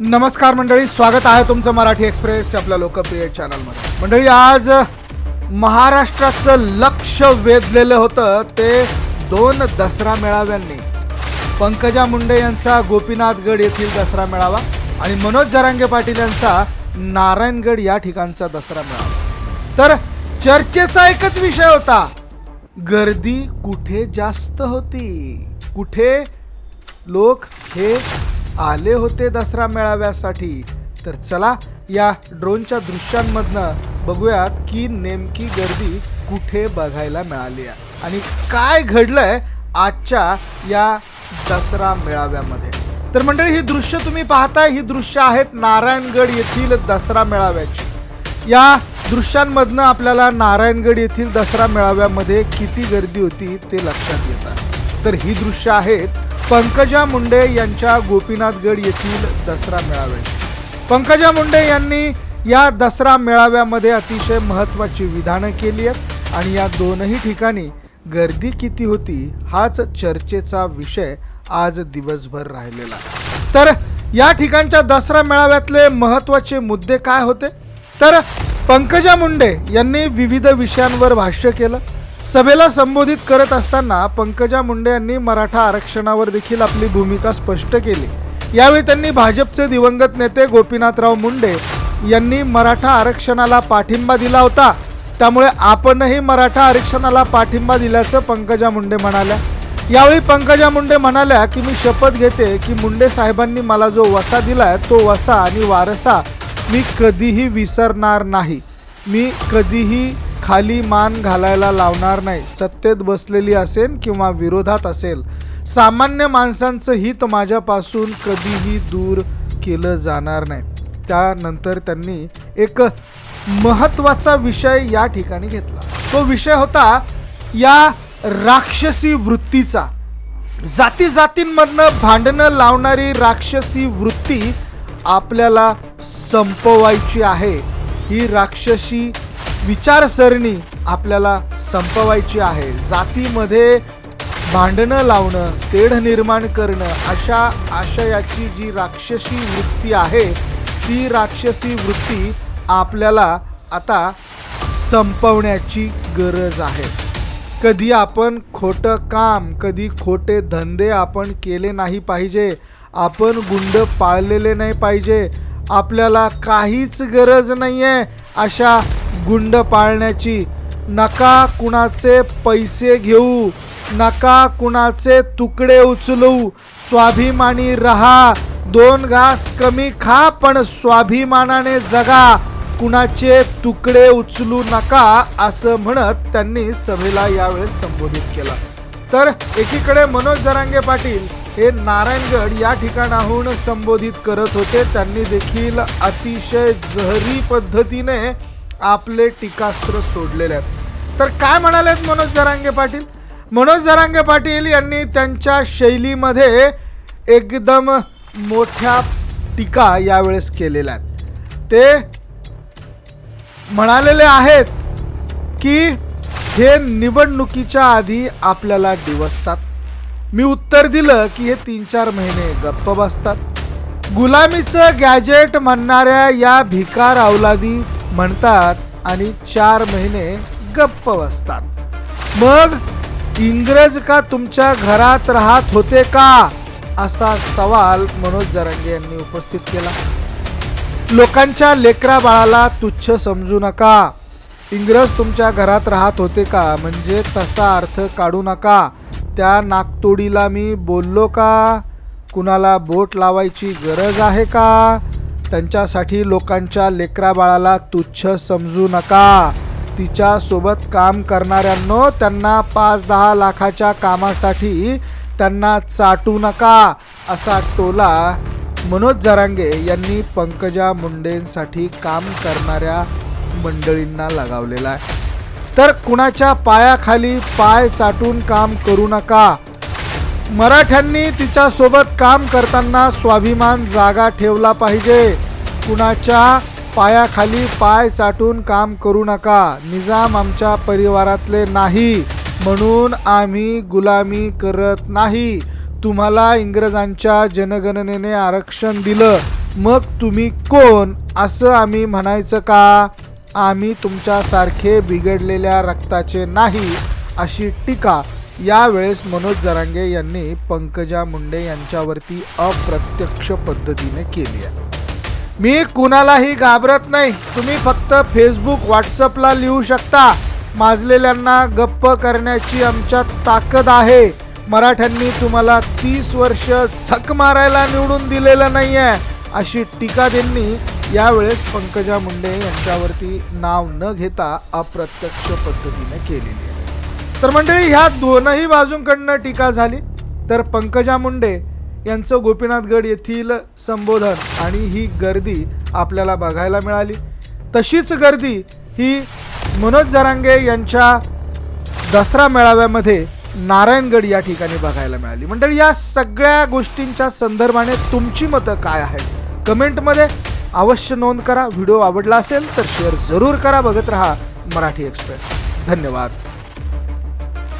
नमस्कार मंडळी स्वागत आहे तुमचं मराठी एक्सप्रेस आपल्या लोकप्रिय चॅनलमध्ये. मंडळी आज महाराष्ट्राचं लक्ष वेधलेलं होतं ते दोन दसरा मेळाव्यांनी. पंकजा मुंडे यांचा गोपीनाथगड येथील दसरा मेळावा आणि मनोज जरांगे पाटील यांचा नारायणगड या ठिकाणचा दसरा मेळावा. तर चर्चेचा एकच विषय होता गर्दी कुठे जास्त होती? कुठे लोक हे आले होते दसरा मेळाव्यासाठी. तर चला या ड्रोनच्या दृश्यांमधनं बघूयात की नेमकी गर्दी कुठे बघायला मिळाली आहे आणि काय घडलंय आजच्या या दसरा मेळाव्यामध्ये. तर मंडळी ही दृश्य तुम्ही पाहताय. ही दृश्य आहेत नारायणगड येथील दसरा मेळाव्याची. या दृश्यांमधनं आपल्याला नारायणगड येथील दसरा मेळाव्यामध्ये किती गर्दी होती ते लक्षात येतं. तर ही दृश्य आहेत पंकजा मुंडे यांच्या गोपीनाथगड येथील दसरा मेळावे. पंकजा मुंडे यांनी या दसरा मेळाव्यामध्ये अतिशय महत्त्वाची विधानं केली आहेत आणि या दोनही ठिकाणी गर्दी किती होती हाच चर्चेचा विषय आज दिवसभर राहिलेला तर या ठिकाणच्या दसरा मेळाव्यातले महत्त्वाचे मुद्दे काय होते? तर पंकजा मुंडे यांनी विविध विषयांवर भाष्य केलं. सभेला संबोधित करत असताना पंकजा मुंडे यांनी मराठा आरक्षणावर देखील आपली भूमिका स्पष्ट केली. यावेळी त्यांनी भाजपचे दिवंगत नेते गोपीनाथराव मुंडे यांनी मराठा आरक्षणाला पाठिंबा दिला होता. त्यामुळे आपणही मराठा आरक्षणाला पाठिंबा दिल्याचं पंकजा मुंडे म्हणाल्या. यावेळी पंकजा मुंडे म्हणाल्या की मी शपथ घेते की मुंडे साहेबांनी मला जो वसा दिलाय तो वसा आणि वारसा मी कधीही विसरणार नाही. मी कधीही खाली मान घालायला लावणार नाही. सत्तेत बसलेली असेल किंवा विरोधात असेल. सामान्य माणसांचं हित माझ्यापासून कधीही दूर केलं जाणार नाही. त्यानंतर त्यांनी एक महत्त्वाचा विषय या ठिकाणी घेतला. तो विषय होता या राक्षसी वृत्तीचा. जाती जातींमधनं भांडणं लावणारी राक्षसी वृत्ती आपल्याला संपवायची आहे. ही राक्षसी विचारसरणी आपल्याला संपवायची आहे. जातीमध्ये भांडणं लावणं तेढ निर्माण करणं अशा आशयाची जी राक्षसी वृत्ती आहे ती राक्षसी वृत्ती आपल्याला आता संपवण्याची गरज आहे. कधी आपण खोटं काम कधी खोटे धंदे आपण केले नाही पाहिजे आपण गुंड पाळलेले नाही पाहिजे आपल्याला काहीच गरज नाही आहे अशा गुंड पाळण्याची. नका कुणाचे पैसे घेऊ नका कुणाचे तुकडे उचलू. स्वाभिमानी रहा दोन घास कमी खा पण स्वाभिमानाने जगा. कुणाचे तुकडे उचलू नका असं म्हणत त्यांनी सभेला यावेळेस संबोधित केला. तर एकीकडे मनोज जरांगे पाटील हे नारायणगड या ठिकाणाहून संबोधित करत होते. त्यांनी देखील अतिशय जहरी पद्धतीने आपले टीकास्त्र सोडलेले आहेत. तर काय म्हणालेत मनोज जरांगे पाटील? मनोज जरांगे पाटील यांनी त्यांच्या शैलीमध्ये एकदम मोठ्या टीका यावेळेस केलेल्या आहेत. ते म्हणालेले आहेत की हे निवडणुकीच्या आधी आपल्याला डिवसतात मी उत्तर दिलं की हे तीन चार महिने गप्प बसतात. गुलामीचं गॅजेट म्हणणाऱ्या या भिकार अवलादी म्हणतात आणि चार महिने गप्प बसतात. मग इंग्रज का तुमच्या घरात राहत होते का? असा सवाल मनोज जरांगे यांनी उपस्थित केला. लोकांच्या लेकरा बाळाला तुच्छ समजू नका. इंग्रज तुमच्या घरात राहत होते का? म्हणजे तसा अर्थ काढू नका. त्या नागतोडीला मी बोललो का? कुणाला बोट लावायची गरज आहे का? त्यांच्यासाठी लोकांच्या लेकरा बाळाला तुच्छ समजू नका. तिच्यासोबत काम करणाऱ्यांनो त्यांना पाच दहा लाखाच्या कामासाठी त्यांना चाटू नका असा टोला मनोज जरांगे यांनी पंकजा मुंडेंसाठी काम करणाऱ्या मंडळींना लगावलेला आहे. तर कुणाच्या पायाखाली पाय चाटून काम करू नका. मराठ्यांनी तिच्यासोबत काम करताना स्वाभिमान जागा ठेवला पाहिजे. कुणाच्या पायाखाली पाय चाटून काम करू नका. निजाम आमच्या परिवारातले नाही म्हणून आम्ही गुलामी करत नाही. तुम्हाला इंग्रजांच्या जनगणनेने आरक्षण दिलं. मग तुम्ही कोण? असं आम्ही म्हणायचं का? आम्ही तुमच्यासारखे बिघडलेल्या रक्ताचे नाही अशी टीका यावेळेस मनोज जरांगे यांनी पंकजा मुंडे यांच्यावरती अप्रत्यक्ष पद्धतीने केली आहे. मी कुणालाही घाबरत नाही. तुम्ही फक्त फेसबुक व्हॉट्सअपला लिहू शकता. माजलेल्यांना गप्प करण्याची आमच्यात ताकद आहे. मराठ्यांनी तुम्हाला तीस वर्ष झक मारायला निवडून दिलेलं नाही आहे अशी टीका त्यांनी यावेळेस पंकजा मुंडे यांच्यावरती नाव न घेता अप्रत्यक्ष पद्धतीने केलेली आहे. तर मंडळी ह्या दोनही बाजूंकडनं टीका झाली. तर पंकजा मुंडे यांचं गोपीनाथगड येथील संबोधन आणि ही गर्दी आपल्याला बघायला मिळाली. तशीच गर्दी ही मनोज जरांगे यांच्या दसरा मेळाव्यामध्ये नारायणगड या ठिकाणी बघायला मिळाली. मंडळी या सगळ्या गोष्टींच्या संदर्भाने तुमची मतं काय आहेत? कमेंटमध्ये अवश्य नोंद करा. व्हिडिओ आवडला असेल तर शेअर जरूर करा. बघत रहा मराठी एक्सप्रेस. धन्यवाद.